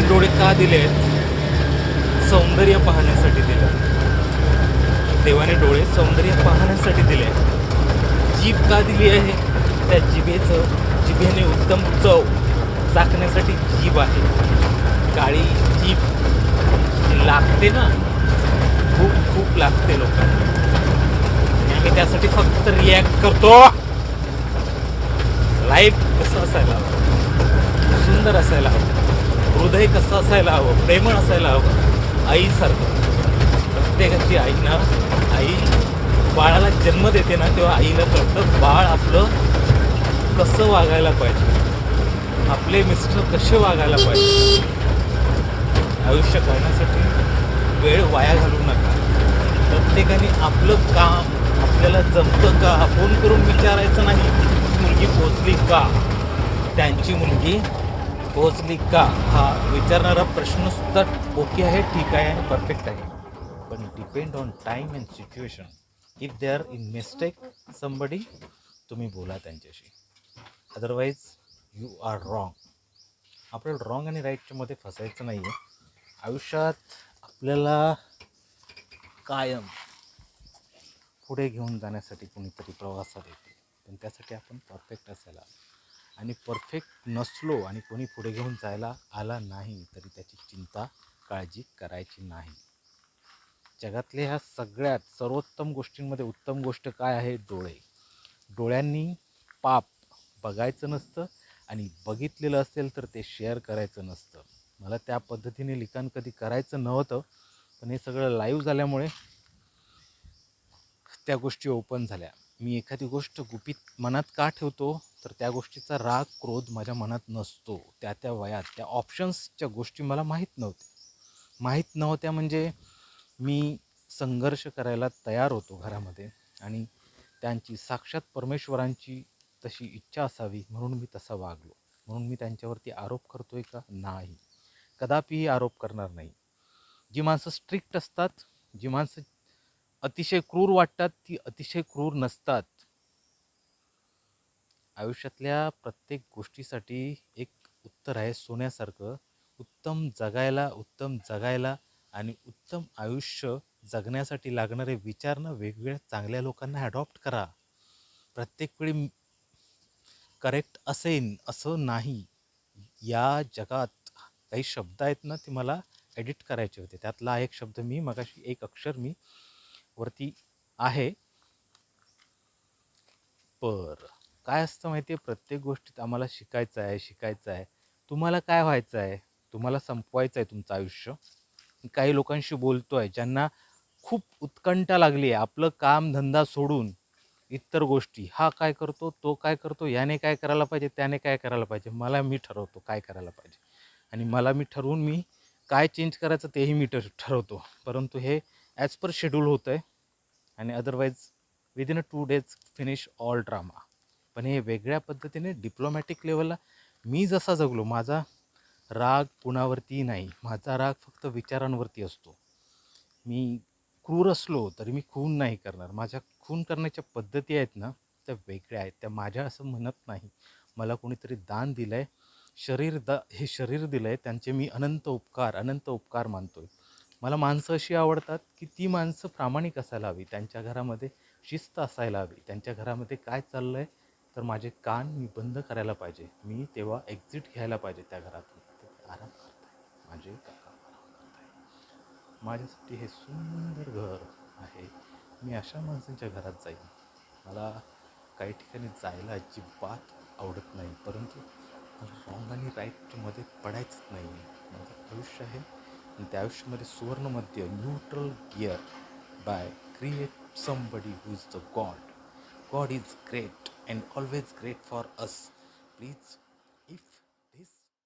डोळे का दिले? सौंदर्य पाहण्यासाठी दिलं. देवाने डोळे सौंदर्य पाहण्यासाठी दिले. जीभ का दिली आहे? त्या जिभेचं जिभेने उत्तम चव चाकण्यासाठी जीभ आहे. काळी जीभ जी लागते ना खूप खूप लागते लोकांना. आम्ही त्यासाठी फक्त रिॲक्ट करतो. लाईफ कसं असायला हवं? सुंदर असायला हवं. हृदय कसं असायला हवं प्रेमळ असायला हवं आईसारखं. प्रत्येकाची आई ना आई बाळाला जन्म देते ना तेव्हा आईला कळतं बाळ आपलं कसं वागायला पाहिजे. आपले मिस्टर कसे वागायला पाहिजे. आयुष्य करण्यासाठी वेळ वाया घालू नका. प्रत्येकाने आपलं काम आपल्याला जमतं का फोन करून विचारायचं नाही मुलगी पोचली का? त्यांची मुलगी पोचली का? हा विचारणारा प्रश्न सुद्धा ओके आहे ठीक आहे आणि परफेक्ट आहे. पण depend on time and situation if they are in mistake somebody तुम्ही बोला त्यांच्याशी. अदरवाईज यू आर रॉंग आपल्याला रॉंग आणि राईटच्या मध्ये फसायचं नाही आहे आयुष्यात आपल्याला कायम पुढे घेऊन जाण्यासाठी कोणीतरी प्रवासात येते. पण त्यासाठी आपण परफेक्ट असायला हवं. आणि परफेक्ट नसलो आणि कोणी पुढे घेऊन जायला आला नाही तरी त्याची चिंता काळजी करायची नाही. जगातल्या ह्या सगळ्यात सर्वोत्तम गोष्टींमध्ये उत्तम गोष्ट काय आहे? डोळे. डोळ्यांनी पाप बघायचं नसतं आणि बघितलेलं असेल तर ते शेअर करायचं नसतं. मला त्या पद्धतीने लिखाण कधी करायचं नव्हतं पण हे सगळं लाईव्ह झाल्यामुळे त्या गोष्टी ओपन झाल्या. मी एखादी गोष्ट गुपित मनात का ठेवतो? तर त्या गोष्टीचा राग क्रोध माझ्या मनात नसतो. त्या त्या वयात त्या ऑप्शन्सच्या गोष्टी मला माहीत नव्हत्या. माहीत नव्हत्या म्हणजे मी संघर्ष करायला तयार होतो घरामध्ये आणि त्यांची साक्षात परमेश्वरांची तशी इच्छा असावी म्हणून मी तसा वागलो. म्हणून मी त्यांच्यावरती आरोप करतोय का? नाही. कदापिही आरोप करणार नाही. जी माणसं स्ट्रिक्ट असतात जी माणसं अतिशय क्रूर वाटतात ती अतिशय क्रूर नसतात. आयुष्यातल्या प्रत्येक गोष्टीसाठी एक उत्तर आहे सोन्यासारखं. उत्तम जगायला उत्तम जगायला आणि उत्तम आयुष्य जगण्यासाठी लागणारे विचार ना वेगवेगळ्या चांगल्या लोकांना ॲडॉप्ट करा. प्रत्येक वेळी करेक्ट असेन असं नाही. या जगात काही शब्द आहेत ना ते मला एडिट करायचे होते. त्यातला एक शब्द मी मगाशी एक अक्षर मी वरती आहे. पर काय असतं माहिती आहे? प्रत्येक गोष्टीत आम्हाला शिकायचं आहे शिकायचं आहे. तुम्हाला काय व्हायचं आहे? तुम्हाला संपवायचं आहे तुमचं आयुष्य. काही लोकांशी बोलतो आहे ज्यांना खूप उत्कंठा लागली आहे आपलं काम धंदा सोडून इतर गोष्टी. हा काय करतो? तो काय करतो? याने काय करायला पाहिजे? त्याने काय करायला पाहिजे? मला मी ठरवतो काय करायला पाहिजे. आणि मला मी ठरवून मी काय चेंज करायचं तेही मी ठ ठरवतो. परंतु हे ॲज पर शेड्यूल होतं आहे आणि otherwise within a two days finish all drama पण हे वेगळ्या पद्धतीने डिप्लोमॅटिक लेवलला मी जसा जगलो माझा राग कुणावरती नाही. माझा राग फक्त विचारांवरती असतो. मी क्रूर असलो तरी मी खून नाही करणार. माझ्या खून करण्याच्या पद्धती आहेत ना त्या वेगळ्या आहेत. त्या माझ्या असं म्हणत नाही. मला कोणीतरी दान दिलं आहे शरीर दा हे शरीर दिलं आहे त्यांचे मी अनंत उपकार अनंत उपकार मानतो आहे मला माणसं अशी आवडतात की ती माणसं प्रामाणिक असायला हवी. त्यांच्या घरामध्ये शिस्त असायला हवी. त्यांच्या घरामध्ये काय चाललं आहे तर माझे कान मी बंद करायला पाहिजे. मी तेव्हा एक्झिट घ्यायला पाहिजे त्या घरातून. ते आराम करताय. माझे काका आराम करताय. माझ्यासाठी हे सुंदर घर आहे. मी अशा माणसांच्या घरात जाईन. मला काही ठिकाणी जायला अजिबात आवडत नाही. परंतु मला रॉंग आणि राईटमध्ये पडायचंच नाही. माझं आयुष्य आहे. आणि त्या आयुष्यामध्ये सुवर्णमध्य neutral gear by create somebody who is the God God is great and always great for us please